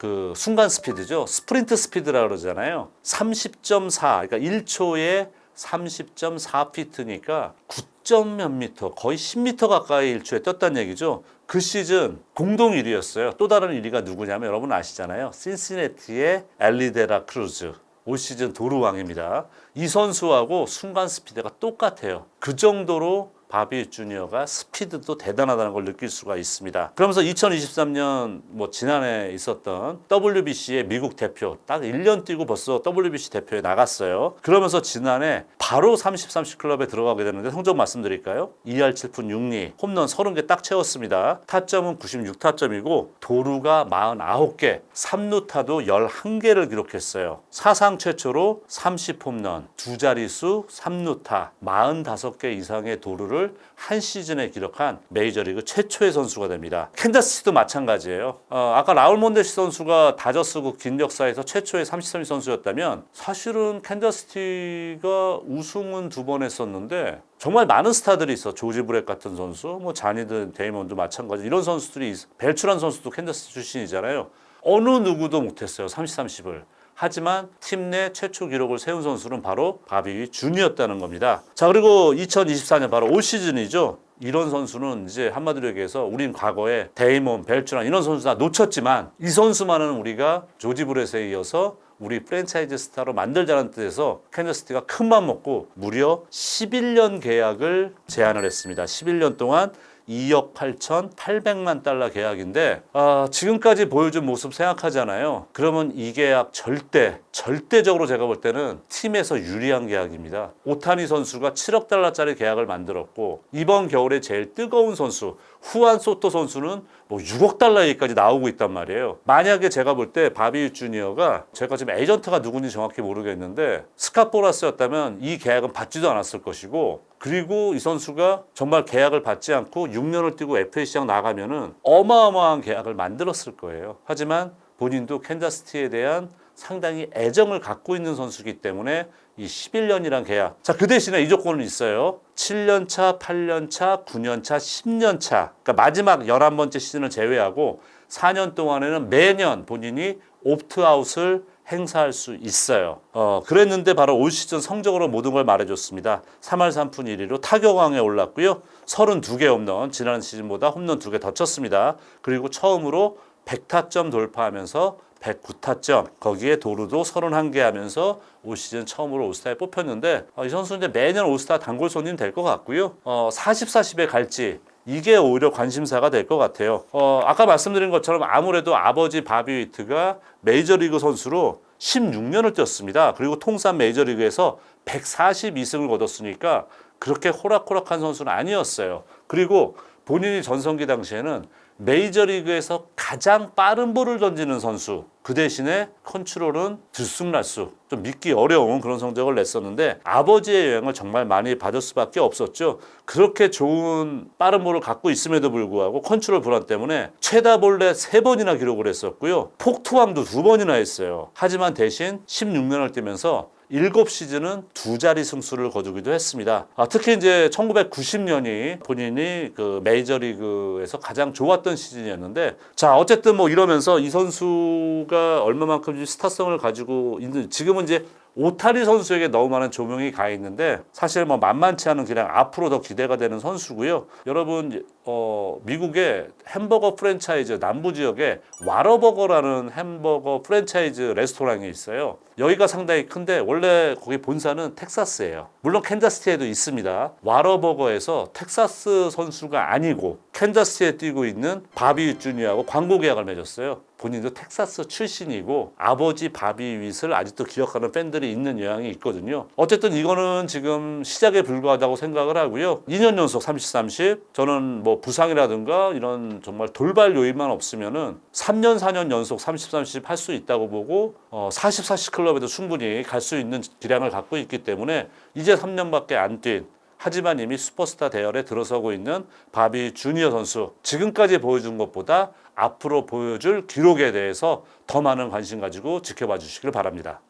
그 순간 스피드죠. 스프린트 스피드라 그러잖아요. 30.4 그러니까 1초에 30.4피트니까 9몇 미터 거의 10미터 가까이 1초에 떴다는 얘기죠. 그 시즌 공동 1위였어요. 또 다른 1위가 누구냐면 여러분 아시잖아요. 신시내티의 엘리데라 크루즈. 올 시즌 도루왕입니다. 이 선수하고 순간 스피드가 똑같아요. 그 정도로 바비 주니어가 스피드도 대단하다는 걸 느낄 수가 있습니다. 그러면서 2023년 뭐 지난해 있었던 WBC의 미국 대표 딱 1년 뛰고 벌써 WBC 대표에 나갔어요. 그러면서 지난해 바로 30, 30 클럽에 들어가게 되는데 성적 말씀드릴까요? 2할 7푼 6리, 홈런 30개 딱 채웠습니다. 타점은 96타점이고 도루가 49개, 3루타도 11개를 기록했어요. 사상 최초로 30홈런, 두 자릿수 3루타, 45개 이상의 도루를 한 시즌에 기록한 메이저리그 최초의 선수가 됩니다. 캔자스시도 마찬가지예요. 어, 아까 라울 몬데시 선수가 다저스국 긴 역사에서 최초의 33위 선수였다면 사실은 캔자스티가 우승은 두 번 했었는데 정말 많은 스타들이 있어. 조지 브렉 같은 선수, 뭐 자니드 데이먼도 마찬가지. 이런 선수들이 있어. 벨추란 선수도 캔자스 출신이잖아요. 어느 누구도 못했어요. 30, 30을. 하지만 팀 내 최초 기록을 세운 선수는 바로 바비 준이었다는 겁니다. 자 그리고 2024년 바로 올 시즌이죠. 이런 선수는 이제 한마디로 얘기해서 우린 과거에 데이몬, 벨추란 이런 선수 다 놓쳤지만 이 선수만은 우리가 조지 브렛에 이어서 우리 프랜차이즈 스타로 만들자는 뜻에서 캔자스티가 큰 맘 먹고 무려 11년 계약을 제안을 했습니다. 11년 동안 2억 8,800만 달러 계약인데 아, 지금까지 보여준 모습 생각하잖아요. 그러면 이 계약 절대 절대적으로 제가 볼 때는 팀에서 유리한 계약입니다. 오타니 선수가 7억 달러짜리 계약을 만들었고 이번 겨울에 제일 뜨거운 선수 후안 소토 선수는 뭐 6억 달러 얘기까지 나오고 있단 말이에요. 만약에 제가 볼 때 바비 주니어가 제가 지금 에이전트가 누군지 정확히 모르겠는데 스카포라스였다면 이 계약은 받지도 않았을 것이고 그리고 이 선수가 정말 계약을 받지 않고 6년을 뛰고 FA 시장 나가면은 어마어마한 계약을 만들었을 거예요. 하지만 본인도 캔자스티에 대한 상당히 애정을 갖고 있는 선수이기 때문에 이 11년이란 계약. 자, 그 대신에 이 조건은 있어요. 7년 차, 8년 차, 9년 차, 10년 차. 그러니까 마지막 11번째 시즌을 제외하고 4년 동안에는 매년 본인이 옵트아웃을 행사할 수 있어요. 어, 그랬는데 바로 올 시즌 성적으로 모든 걸 말해줬습니다. 3할 3푼 1리로 타격왕에 올랐고요. 32개 홈런, 지난 시즌보다 홈런 2개 더 쳤습니다. 그리고 처음으로 100타점 돌파하면서 109타점, 거기에 도루도 31개 하면서 올 시즌 처음으로 올스타에 뽑혔는데 어, 이 선수 이제 매년 올스타 단골 손님 될 것 같고요. 어, 40, 40에 갈지 이게 오히려 관심사가 될 것 같아요. 어, 아까 말씀드린 것처럼 아무래도 아버지 바비 위트가 메이저리그 선수로 16년을 뛰었습니다. 그리고 통산 메이저리그에서 142승을 거뒀으니까 그렇게 호락호락한 선수는 아니었어요. 그리고 본인이 전성기 당시에는 메이저리그에서 가장 빠른 볼을 던지는 선수 그 대신에 컨트롤은 들쑥날쑥. 좀 믿기 어려운 그런 성적을 냈었는데 아버지의 영향을 정말 많이 받을 수밖에 없었죠. 그렇게 좋은 빠른 볼을 갖고 있음에도 불구하고 컨트롤 불안 때문에 최다 볼넷 세 번이나 기록을 했었고요. 폭투왕도 두 번이나 했어요. 하지만 대신 16년을 뛰면서 일곱 시즌은 두 자리 승수를 거두기도 했습니다. 아, 특히 이제 1990년이 본인이 그 메이저리그에서 가장 좋았던 시즌이었는데 자 어쨌든 뭐 이러면서 이 선수가 얼마만큼 스타성을 가지고 있는 지금은 이제 오타리 선수에게 너무 많은 조명이 가 있는데 사실 뭐 만만치 않은 그냥 앞으로 더 기대가 되는 선수고요. 여러분 어, 미국의 햄버거 프랜차이즈 남부 지역에 와러버거라는 햄버거 프랜차이즈 레스토랑이 있어요. 여기가 상당히 큰데 원래 거기 본사는 텍사스예요. 물론 캔자스티에도 있습니다. 와러버거에서 텍사스 선수가 아니고 캔자스티에 뛰고 있는 바비 주니어하고 광고 계약을 맺었어요. 본인도 텍사스 출신이고 아버지 바비 윗을 아직도 기억하는 팬 들이 있는 영향이 있거든요. 어쨌든 이거는 지금 시작에 불과하다고 생각을 하고요. 2년 연속 30, 30. 저는 뭐 부상이라든가 이런 정말 돌발 요인만 없으면은 3년, 4년 연속 30, 30 할 수 있다고 보고 어, 40, 40 클럽에도 충분히 갈 수 있는 기량을 갖고 있기 때문에 이제 3년밖에 안 뛴 하지만 이미 슈퍼스타 대열에 들어서고 있는 바비 주니어 선수 지금까지 보여준 것보다 앞으로 보여줄 기록에 대해서 더 많은 관심 가지고 지켜봐 주시길 바랍니다.